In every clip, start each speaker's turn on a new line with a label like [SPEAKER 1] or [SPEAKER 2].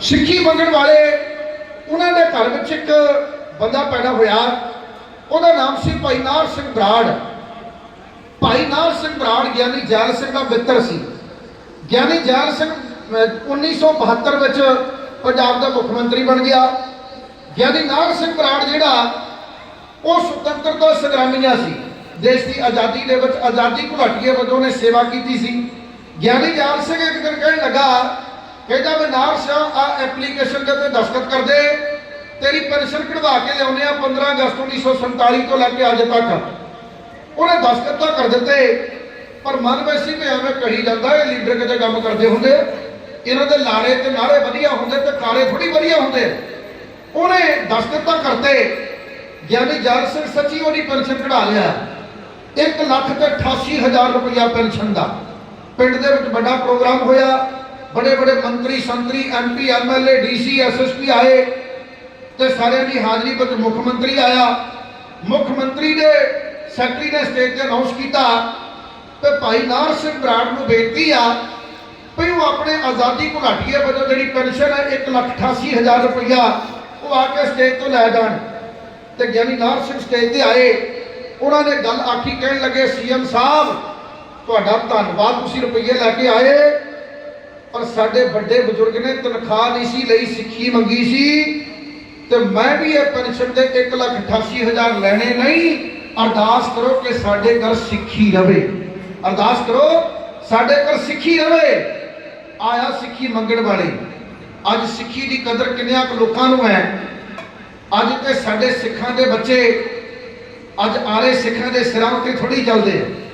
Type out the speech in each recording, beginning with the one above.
[SPEAKER 1] ਸਿੱਖੀ ਮੰਗਣ ਵਾਲੇ ਉਹਨਾਂ ਦੇ ਘਰ ਵਿੱਚ ਇੱਕ ਬੰਦਾ ਪੈਦਾ ਹੋਇਆ। ਉਹਦਾ ਨਾਮ ਸੀ ਭਾਈ ਨਾਰ ਸਿੰਘ ਬਰਾੜ। ਭਾਈ ਨਾਰ ਸਿੰਘ ਬਰਾੜ ਗਿਆਨੀ ਜੈਲ ਸਿੰਘ ਦਾ ਮਿੱਤਰ ਸੀ। ਗਿਆਨੀ ਜੈਲ ਸਿੰਘ ਅਹ, 1972 ਵਿੱਚ ਪੰਜਾਬ ਦਾ ਮੁੱਖ ਮੰਤਰੀ ਬਣ ਗਿਆ। ਗਿਆਨੀ ਨਾਰ ਸਿੰਘ ਬਰਾੜ ਜਿਹੜਾ ਉਹ ਸੁਤੰਤਰਤਾ ਸੰਗਰਾਮੀਆਂ ਸੀ। ਦੇਸ਼ ਦੀ ਆਜ਼ਾਦੀ ਦੇ ਵਿੱਚ ਆਜ਼ਾਦੀ ਘੁਲਾਟੀਏ ਵਜੋਂ ਨੇ ਸੇਵਾ ਕੀਤੀ ਸੀ। ਗਿਆਨੀ ਜੈਲ ਸਿੰਘ ਇੱਕ ਦਿਨ ਕਹਿਣ ਲੱਗਾ ਕਹਿੰਦਾ ਮੈਂ ਨਾਰ ਸਿੰਘ ਆ ਐਪਲੀਕੇਸ਼ਨ ਦੇ ਉੱਤੇ ਦਸਤਖਤ ਕਰ ਦੇ ਤੇਰੀ ਪੈਨਸ਼ਨ ਕਢਵਾ ਕੇ ਲਿਆਉਂਦੇ ਆ 15 ਅਗਸਤ 1947 ਤੋਂ ਲੈ ਕੇ ਅੱਜ ਤੱਕ। ਉਹਨੇ ਦਸਤਖਤ ਤਾਂ ਕਰ ਦਿੱਤੇ, ਪਰ ਮਨ ਵਿੱਚ ਸੀ ਵੀ ਐਵੇਂ ਕਹੀ ਜਾਂਦਾ, ਇਹ ਲੀਡਰ ਕਿਤੇ ਕੰਮ ਕਰਦੇ ਹੁੰਦੇ। ਇਹਨਾਂ ਦੇ ਲਾਰੇ ਤੇ ਨਾਰੇ ਵਧੀਆ ਹੁੰਦੇ ਤੇ ਕਾਰੇ ਥੋੜੀ ਵਧੀਆ ਹੁੰਦੇ। ਉਹਨੇ ਦਸਤਖਤ ਤਾਂ ਕਰਤੇ, ਗਿਆਨੀ ਜਲ ਸਿੰਘ ਸੱਚੀ ਉਹਦੀ ਪੈਨਸ਼ਨ ਕਢਾ ਲਿਆ। 1 ਲੱਖ ਤੇ 88 ਹਜ਼ਾਰ ਰੁਪਇਆ ਪੈਨਸ਼ਨ ਦਾ। ਪਿੰਡ ਦੇ ਵਿੱਚ ਵੱਡਾ ਪ੍ਰੋਗਰਾਮ ਹੋਇਆ। ਬੜੇ ਬੜੇ ਮੰਤਰੀ ਸੰਤਰੀ ਐਮਪੀ ਐਮਐਲਏ ਡੀਸੀ ਐਸਐਸਪੀ ਆਏ ਤੇ ਸਾਰਿਆਂ ਦੀ ਹਾਜ਼ਰੀ ਵਿੱਚ ਮੁੱਖ ਮੰਤਰੀ ਆਇਆ ਮੁੱਖ ਮੰਤਰੀ ਦੇ ਸੈਕਟਰੀ ਨੇ ਸਟੇਜ ਤੇ ਅਨਾਉਂਸ ਕੀਤਾ ਤੇ ਭਾਈ ਨਾਰ ਸਿੰਘ ਬਰਾੜ ਨੂੰ ਬੇਨਤੀ ਆ ਵੀ ਉਹ ਆਪਣੇ ਆਜ਼ਾਦੀ ਘੁਲਾਟੀਏ ਵਜੋਂ ਜਿਹੜੀ ਪੈਨਸ਼ਨ ਹੈ 188000 ਰੁਪਇਆ ਉਹ ਆ ਕੇ ਸਟੇਜ ਤੋਂ ਲੈ ਜਾਣ ਤੇ ਗਿਆਨੀ ਨਾਰ ਸਿੰਘ ਸਟੇਜ ਤੇ ਆਏ ਉਹਨਾਂ ਨੇ ਗੱਲ ਆਖੀ ਕਹਿਣ ਲੱਗੇ ਸੀਐਮ ਸਾਹਿਬ ਤੁਹਾਡਾ ਧੰਨਵਾਦ ਤੁਸੀਂ ਰੁਪਈਏ ਲੈ ਕੇ ਆਏ ਪਰ ਸਾਡੇ ਵੱਡੇ ਬਜ਼ੁਰਗ ਨੇ ਤਨਖਾਹ ਨਹੀਂ ਸੀ ਲਈ, ਸਿੱਖੀ ਮੰਗੀ ਸੀ ਤੇ ਮੈਂ ਵੀ ਇਹ ਪੈਨਸ਼ਨ ਦੇ 188000 ਲੈਣੇ ਨਹੀਂ। ਅਰਦਾਸ ਕਰੋ ਕਿ ਸਾਡੇ ਘਰ ਸਿੱਖੀ ਰਵੇ। ਅਰਦਾਸ ਕਰੋ, ਸਾਡੇ ਘਰ ਸਿੱਖੀ ਰਵੇ। ਆਇਆ ਸਿੱਖੀ ਮੰਗਣ ਵਾਲੇ। ਅੱਜ ਸਿੱਖੀ ਦੀ ਕਦਰ ਕਿੰਨਿਆਂ ਕੁ ਲੋਕਾਂ ਨੂੰ ਹੈ? ਅੱਜ ਤੇ ਸਾਡੇ ਸਿੱਖਾਂ ਦੇ ਬੱਚੇ, ਅੱਜ ਆਰੇ ਸਿੱਖਾਂ ਦੇ ਸਿਰਾਂ ਉੱਤੇ ਥੋੜੀ ਚੱਲਦੇ। ਆ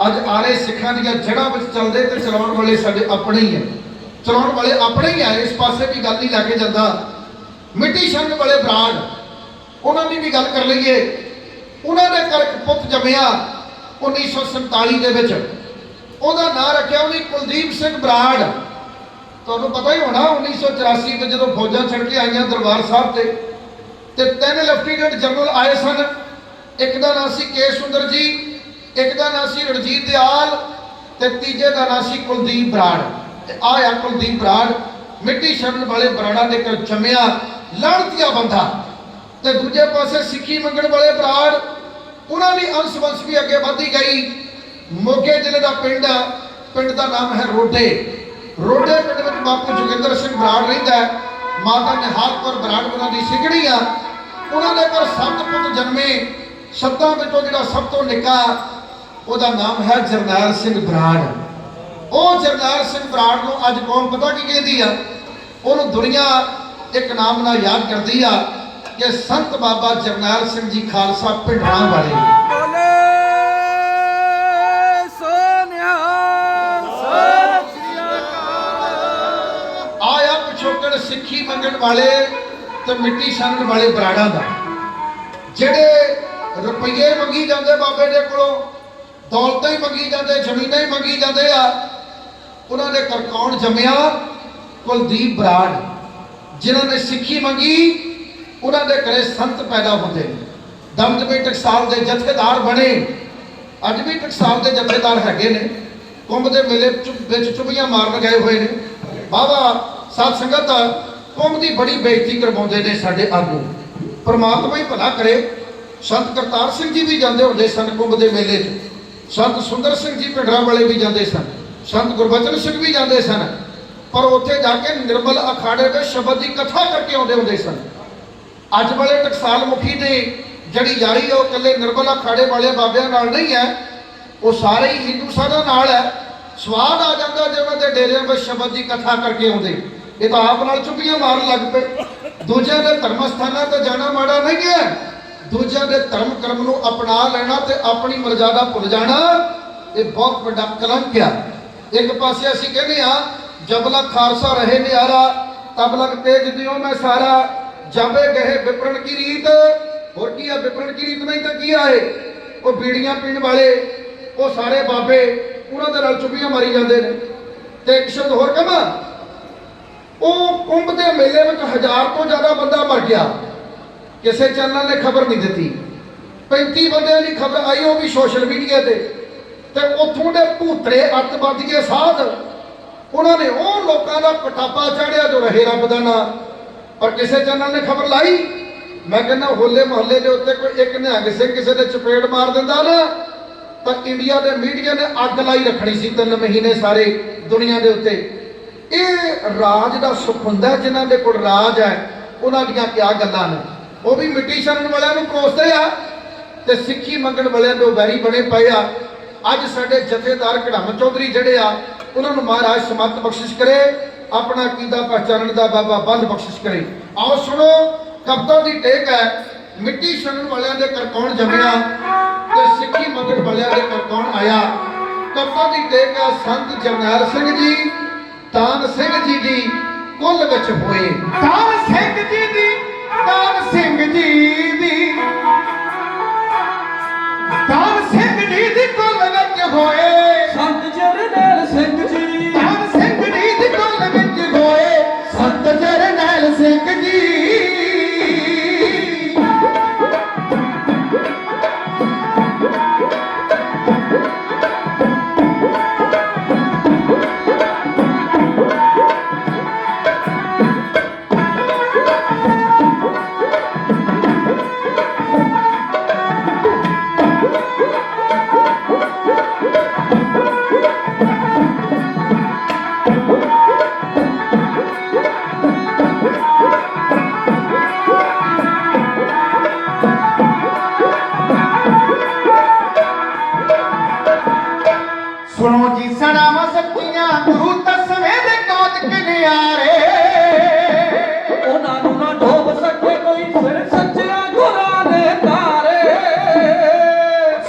[SPEAKER 1] ਅੱਜ ਆਰੇ ਸਿੱਖਾਂ ਦੀਆਂ ਜੜ੍ਹਾਂ ਵਿੱਚ ਚੱਲਦੇ ਤੇ ਚਲਾਉਣ ਵਾਲੇ ਸਾਡੇ ਆਪਣੇ ਹੀ ਆ। ਚਲਾਉਣ ਵਾਲੇ ਆਪਣੇ ਹੀ ਆ, ਇਸ ਪਾਸੇ ਵੀ ਗੱਲ ਨਹੀਂ ਲੈ ਕੇ ਜਾਂਦਾ। ਮਿੱਟੀ ਛੰਨ ਵਾਲੇ ਬਰਾੜ, ਉਹਨਾਂ ਦੀ ਵੀ ਗੱਲ ਕਰ ਲਈਏ। ਉਹਨਾਂ ਦੇ ਘਰ ਇੱਕ ਪੁੱਤ ਜੰਮਿਆ 1947 ਦੇ ਵਿੱਚ। ਉਹਦਾ ਨਾਂ ਰੱਖਿਆ ਉਹਨੇ ਕੁਲਦੀਪ ਸਿੰਘ ਬਰਾੜ। ਤੁਹਾਨੂੰ ਪਤਾ ਹੀ ਹੋਣਾ 1984 ਵਿੱਚ ਜਦੋਂ ਫੌਜਾਂ ਛੱਡ ਕੇ ਆਈਆਂ ਦਰਬਾਰ ਸਾਹਿਬ ਤੇ ਤੇ ਤਿੰਨ ਲੈਫਟੀਨੈਂਟ ਜਨਰਲ ਆਏ ਸਨ। ਇੱਕ ਦਾ ਨਾਂ ਸੀ ਕੇ ਸੁੰਦਰ ਜੀ ਇੱਕ ਦਾ ਨਾਂ ਸੀ ਰਣਜੀਤ ਦਿਆਲ ਤੇ ਤੀਜੇ ਦਾ ਨਾਂ ਸੀ ਕੁਲਦੀਪ ਬਰਾੜ। ਤੇ ਆ ਕੁਲਦੀਪ ਬਰਾੜ ਮਿੱਟੀ ਛੱਡਣ ਵਾਲੇ ਬਰਾੜਾਂ ਦੇ ਘਰ ਜੰਮਿਆ ਲੜਤੀਆ ਬੰਦਾ। ਤੇ ਦੂਜੇ ਪਾਸੇ ਸਿੱਖੀ ਮੰਗਣ ਵਾਲੇ ਬਰਾੜ, ਉਹਨਾਂ ਦੀ ਅੰਸ਼ ਵੰਸ਼ ਵੀ ਅੱਗੇ ਵਧਦੀ ਗਈ। ਮੋਗੇ ਜ਼ਿਲ੍ਹੇ ਦਾ ਪਿੰਡ ਆ, ਪਿੰਡ ਦਾ ਨਾਮ ਹੈ ਰੋਡੇ। ਰੋਡੇ ਪਿੰਡ ਵਿੱਚ ਬਾਪੂ ਜੋਗਿੰਦਰ ਸਿੰਘ ਬਰਾੜ ਰਹਿੰਦਾ ਹੈ। ਮਾਤਾ ਨਿਹਾਲ ਕੌਰ ਬਰਾੜ ਉਹਨਾਂ ਦੀ ਸਿਗੜੀ ਆ। ਉਹਨਾਂ ਦੇ ਘਰ ਸੱਤ ਪੁੱਤ ਜਨਮੇ। ਸੱਤਾਂ ਵਿੱਚੋਂ ਜਿਹੜਾ ਸਭ ਤੋਂ ਨਿੱਕਾ ਉਹਦਾ ਨਾਮ ਹੈ ਜਰਨੈਲ ਸਿੰਘ ਬਰਾੜ। ਉਹ ਜਰਨੈਲ ਸਿੰਘ ਬਰਾੜ ਨੂੰ ਅੱਜ ਕੌਮ ਪਤਾ ਕੀ ਕਹਿੰਦੀ ਆ? ਉਹਨੂੰ ਦੁਨੀਆ ਇੱਕ ਨਾਮ ਨਾਲ ਯਾਦ ਕਰਦੀ ਆ ਕਿ ਸੰਤ ਬਾਬਾ ਜਰਨੈਲ ਸਿੰਘ ਜੀ ਖਾਲਸਾ ਪਿੰਡਰਾਂ ਵਾਲੇ। ਪਿਛੋਕੜ ਸਿੱਖੀ ਮੰਗਣ ਵਾਲੇ ਤੇ ਮਿੱਟੀ ਛਾਣਨ ਵਾਲੇ ਬਰਾੜਾਂ ਦਾ। ਜਿਹੜੇ ਰੁਪਈਏ ਮੰਗੀ ਜਾਂਦੇ ਬਾਬੇ ਦੇ ਕੋਲੋਂ ਦੌਲਤਾਂ ਹੀ ਮੰਗੀ ਜਾਂਦੇ, ਜ਼ਮੀਨਾਂ ਹੀ ਮੰਗੀ ਜਾਂਦੇ ਆ। ਉਹਨਾਂ ਨੇ ਘਰ ਜੰਮਿਆ, ਕੁਲਦੀਪ ਬਰਾੜ। ਜਿਨ੍ਹਾਂ ਨੇ ਸਿੱਖੀ ਮੰਗੀ, ਉਹਨਾਂ ਦੇ ਘਰੇ ਸੰਤ ਪੈਦਾ ਹੁੰਦੇ। ਨੇ ਦਮਦਮੇ ਟਕਸਾਲ ਦੇ ਜਥੇਦਾਰ ਬਣੇ। ਅੱਜ ਵੀ ਟਕਸਾਲ ਦੇ ਜਥੇਦਾਰ ਹੈਗੇ ਨੇ। ਕੁੰਭ ਦੇ ਮੇਲੇ ਵਿੱਚ ਚੁਬੀਆਂ ਮਾਰਨ ਗਏ ਹੋਏ ਨੇ। ਬਾਬਾ ਸਾਧ ਸੰਗਤ, ਕੁੰਭ ਦੀ ਬੜੀ ਬੇਇੱਜ਼ਤੀ ਕਰਵਾਉਂਦੇ ਨੇ ਸਾਡੇ ਆਗੂ। ਪਰਮਾਤਮਾ ਹੀ ਭਲਾ ਕਰੇ। ਸੰਤ ਕਰਤਾਰ ਸਿੰਘ ਜੀ ਵੀ ਜਾਂਦੇ ਹੁੰਦੇ ਸਨ ਕੁੰਭ ਦੇ ਮੇਲੇ 'ਚ। ਸੰਤ ਸੁੰਦਰ ਸਿੰਘ ਜੀ ਭਿੰਡਰਾਂ ਵਾਲੇ ਵੀ ਜਾਂਦੇ ਸਨ, ਸੰਤ ਗੁਰਬਚਨ ਸਿੰਘ ਵੀ ਜਾਂਦੇ ਸਨ, ਪਰ ਉੱਥੇ ਜਾ ਕੇ ਨਿਰਮਲ ਅਖਾੜੇ ਦੇ ਸ਼ਬਦ ਦੀ ਕਥਾ ਕਰਕੇ ਆਉਂਦੇ ਹੁੰਦੇ ਸਨ। ਅੱਜ ਵਾਲੇ ਟਕਸਾਲ ਮੁਖੀ ਦੀ ਜਿਹੜੀ ਯਾਰੀ ਹੈ ਉਹ ਇਕੱਲੇ ਨਿਰਮਲ ਅਖਾੜੇ ਵਾਲੇ ਬਾਬਿਆਂ ਨਾਲ ਨਹੀਂ ਹੈ, ਉਹ ਸਾਰੇ ਹੀ ਹਿੰਦੂ ਸਾਧਾਂ ਨਾਲ ਹੈ। ਸਵਾਦ ਆ ਜਾਂਦਾ ਜੇ ਉਹਨਾਂ ਦੇ ਡੇਰਿਆਂ ਵਿੱਚ ਸ਼ਬਦ ਦੀ ਕਥਾ ਕਰਕੇ ਆਉਂਦੇ। ਇਹ ਤਾਂ ਆਪ ਨਾਲ ਚੁੱਪੀਆਂ ਮਾਰਨ ਲੱਗ ਪਏ। ਦੂਜਿਆਂ ਦੇ ਧਰਮ ਸਥਾਨਾਂ ਤੇ ਜਾਣਾ ਮਾੜਾ ਨਹੀਂ ਹੈ। ਦੂਜਿਆਂ ਦੇ ਧਰਮ ਕਰਮ ਨੂੰ ਅਪਣਾ ਲੈਣਾ ਤੇ ਆਪਣੀ ਮਰਜ਼ਾਦਾ ਭੁੱਲ ਜਾਣਾ, ਇਹ ਬਹੁਤ ਵੱਡਾ ਕਲੰਕ ਆ। ਇੱਕ ਪਾਸੇ ਅਸੀਂ ਕਹਿੰਦੇ ਆ ਜਬ ਲਗ ਖਾਲਸਾ ਰਹੇ ਨਿਆਰਾ, ਤਬ ਤੇਜ ਦਿਓ ਮੈਂ ਸਾਰਾ। ਜਾਬੇ ਗਏ ਵਿਪਰਨ ਕੀ ਰੀਤ, ਹੋਰ ਕੀ ਆ ਵਿਪਰਨ ਕੀ ਰੀਤ ਨਹੀਂ ਤਾਂ ਕੀ ਆਏ ਉਹ ਬੀੜੀਆਂ ਪੀਣ ਵਾਲੇ, ਉਹ ਸਾਰੇ ਬਾਬੇ, ਉਹਨਾਂ ਦੇ ਨਾਲ ਚੁੱਪੀਆਂ ਮਾਰੀ ਜਾਂਦੇ ਨੇ। ਤੇ ਇੱਕ ਸ਼ਬਦ ਹੋਰ ਕਹਾਂ, ਉਹ ਕੁੰਭ ਦੇ ਮੇਲੇ ਵਿੱਚ ਹਜ਼ਾਰ ਤੋਂ ਜ਼ਿਆਦਾ ਬੰਦਾ ਮਰ ਗਿਆ। ਕਿਸੇ ਚੈਨਲ ਨੇ ਖਬਰ ਨਹੀਂ ਦਿੱਤੀ। 35 ਬੰਦਿਆਂ ਦੀ ਖਬਰ ਆਈ ਉਹ ਵੀ ਸੋਸ਼ਲ ਮੀਡੀਆ ਤੇ। ਤੇ ਉੱਥੋਂ ਦੇ ਭੂਤਰੇ ਅੱਤਵਾਦੀਏ ਸਾਧ। ਉਹਨਾਂ ਨੇ ਉਹ ਲੋਕਾਂ ਦਾ ਪਟਾਪਾ ਚਾੜਿਆ ਜੋ ਰਹੇ ਰੱਬ ਦਾ ਨਾਂ। ਪਰ ਕਿਸੇ ਚੈਨਲ ਨੇ ਖਬਰ ਲਾਈ? ਮੈਂ ਕਹਿੰਦਾ ਹੋਲੇ ਮਹੱਲੇ ਦੇ ਉੱਤੇ ਕੋਈ ਇੱਕ ਨਿਹੰਗ ਸਿੰਘ ਕਿਸੇ ਦੇ ਚਪੇੜ ਮਾਰ ਦਿੰਦਾ ਨਾ ਤਾਂ ਇੰਡੀਆ ਦੇ ਮੀਡੀਆ ਨੇ ਅੱਗ ਲਾਈ ਰੱਖਣੀ ਸੀ ਤਿੰਨ ਮਹੀਨੇ ਸਾਰੇ ਦੁਨੀਆ ਦੇ ਉੱਤੇ। ਇਹ ਰਾਜ ਦਾ ਸੁਖ ਹੁੰਦਾ ਹੈ, ਜਿਨ੍ਹਾਂ ਦੇ ਕੋਲ ਰਾਜ ਹੈ ਉਹਨਾਂ ਦੀਆਂ ਕਿਆ ਗੱਲਾਂ ਨੇ। ਉਹ ਵੀ ਮਿੱਟੀ ਛਣਨ ਵਾਲਿਆਂ ਨੂੰ ਕੋਸਦੇ ਆ ਤੇ ਸਿੱਖੀ ਮੰਗਣ ਵਾਲਿਆਂ ਦੇ ਵੈਰੀ ਬਣੇ ਪਏ ਆ। ਅੱਜ ਸਾਡੇ ਜਥੇਦਾਰ ਕੜਮ ਚੌਧਰੀ ਜਿਹੜੇ ਆ, ਉਹਨਾਂ ਨੂੰ ਮਹਾਰਾਜ ਸਮਤ ਬਖਸ਼ਿਸ਼ ਕਰੇ, ਆਪਣਾ ਕੀਦਾ ਪਹਿਚਾਨਣ ਦਾ ਬਾਬਾ ਬਲ ਬਖਸ਼ਿਸ਼ ਕਰੇ। ਆਓ ਸੁਣੋ ਕਬਤਾਂ ਦੀ ਟੇਕ ਹੈ, ਮਿੱਟੀ ਛਣਨ ਵਾਲਿਆਂ ਦੇ ਘਰ ਜੰਮਿਆ ਤੇ ਸਿੱਖੀ ਮੰਗਣ ਵਾਲਿਆਂ ਦੇ ਘਰ ਕੌਣ ਆਇਆ? ਕਬਤਾਂ ਦੀ ਟੇਕ ਹੈ, ਸੰਤ ਜਰਨੈਲ ਸਿੰਘ ਜੀ, ਤਾਨ ਸਿੰਘ ਜੀ ਦੀ ਕੁੱਲ ਵਿੱਚ ਹੋਏ।
[SPEAKER 2] ਤਾਨ ਸਿੰਘ ਜੀ ਦੀ, ਤਾਨ ਸਿੰਘ ਜੀ ਦੀ ਤਾਨ ਸਿੰਘ ਜੀ ਦੀ ਕੁੱਲ ਵਿੱਚ ਹੋਏ।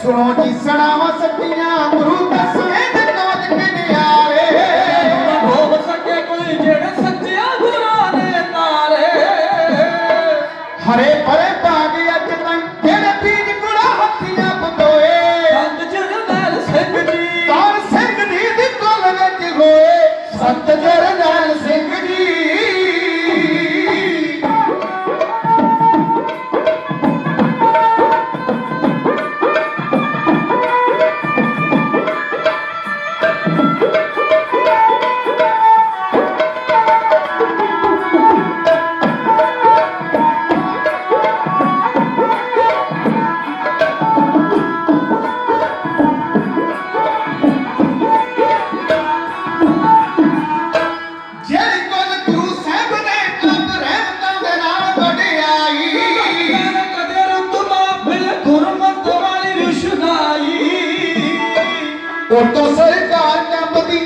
[SPEAKER 2] Solo qui se la vos mosaic ആറിന്റെ അമ്പത്തി